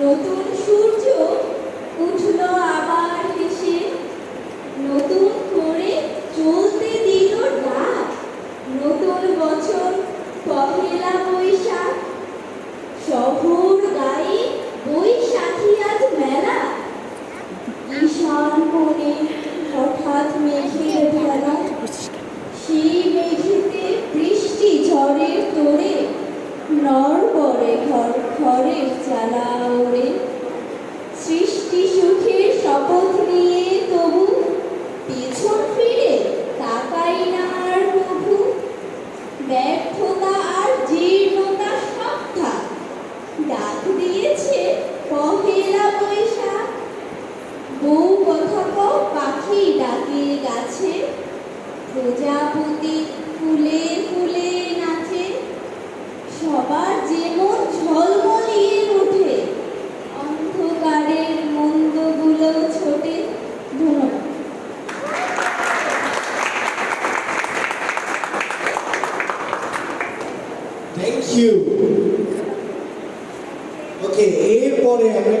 নতুন সূর্য উঠল আবার এসে। নতুন করে চলতে দিল রাত। নতুন বছর পহেলা বৈশাখ। শহর গায়ে বৈশাখী আজ মেলা। ঈশান মনে হঠাৎ মেঘের ভেলা সেই মেঘেতে বৃষ্টি ঝড়ের তোরে নড় পরে ঘর ঘরের চালাও ব্যর্থতা আর জীর্ণতা সব থাক। ডাক দিয়েছে পহেলা বৈশাখ। বউ পাখি ডাকে গাছে। প্রজাপতি থ্যাংক ইউ ওকে এরপরে আমরা